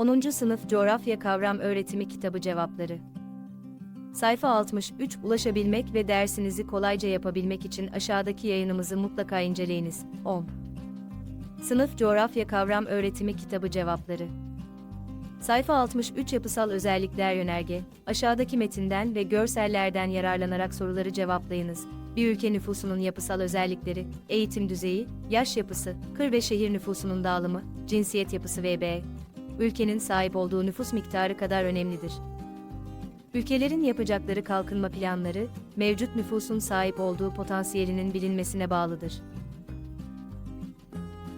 10. Sınıf Coğrafya Kavram Öğretimi Kitabı Cevapları Sayfa 63 Ulaşabilmek ve dersinizi kolayca yapabilmek için aşağıdaki yayınımızı mutlaka inceleyiniz. 10. Sınıf Coğrafya Kavram Öğretimi Kitabı Cevapları Sayfa 63 Yapısal Özellikler Yönerge Aşağıdaki metinden ve görsellerden yararlanarak soruları cevaplayınız. Bir ülke nüfusunun yapısal özellikleri, eğitim düzeyi, yaş yapısı, kır ve şehir nüfusunun dağılımı, cinsiyet yapısı vb. Ülkenin sahip olduğu nüfus miktarı kadar önemlidir. Ülkelerin yapacakları kalkınma planları, mevcut nüfusun sahip olduğu potansiyelinin bilinmesine bağlıdır.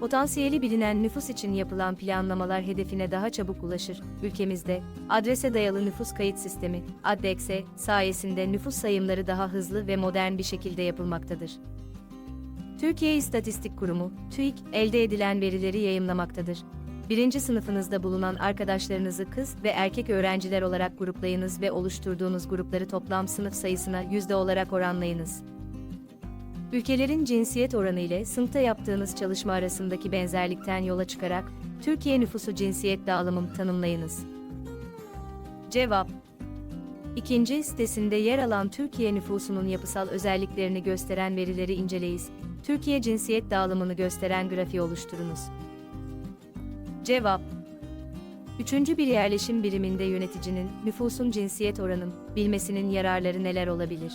Potansiyeli bilinen nüfus için yapılan planlamalar hedefine daha çabuk ulaşır. Ülkemizde, adrese dayalı nüfus kayıt sistemi, ADDEXE, sayesinde nüfus sayımları daha hızlı ve modern bir şekilde yapılmaktadır. Türkiye İstatistik Kurumu, TÜİK, elde edilen verileri yayımlamaktadır. Birinci sınıfınızda bulunan arkadaşlarınızı kız ve erkek öğrenciler olarak gruplayınız ve oluşturduğunuz grupları toplam sınıf sayısına yüzde olarak oranlayınız. Ülkelerin cinsiyet oranı ile sınıfta yaptığınız çalışma arasındaki benzerlikten yola çıkarak Türkiye nüfusu cinsiyet dağılımı tanımlayınız. Cevap İkinci sitesinde yer alan Türkiye nüfusunun yapısal özelliklerini gösteren verileri inceleyiz. Türkiye cinsiyet dağılımını gösteren grafiği oluşturunuz. Cevap Üçüncü bir yerleşim biriminde yöneticinin nüfusun cinsiyet oranın bilmesinin yararları neler olabilir?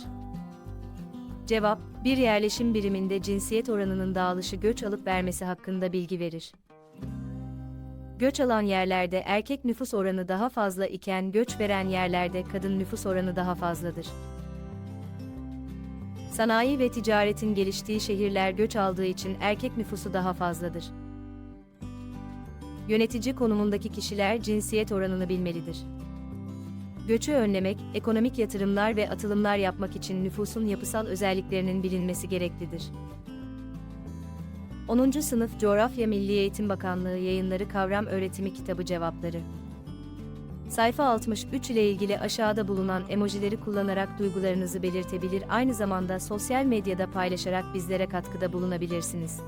Cevap, bir yerleşim biriminde cinsiyet oranının dağılışı göç alıp vermesi hakkında bilgi verir. Göç alan yerlerde erkek nüfus oranı daha fazla iken göç veren yerlerde kadın nüfus oranı daha fazladır. Sanayi ve ticaretin geliştiği şehirler göç aldığı için erkek nüfusu daha fazladır. Yönetici konumundaki kişiler cinsiyet oranını bilmelidir. Göçü önlemek, ekonomik yatırımlar ve atılımlar yapmak için nüfusun yapısal özelliklerinin bilinmesi gereklidir. 10. Sınıf Coğrafya Milli Eğitim Bakanlığı Yayınları Kavram Öğretimi Kitabı Cevapları Sayfa 63 ile ilgili aşağıda bulunan emojileri kullanarak duygularınızı belirtebilir aynı zamanda sosyal medyada paylaşarak bizlere katkıda bulunabilirsiniz.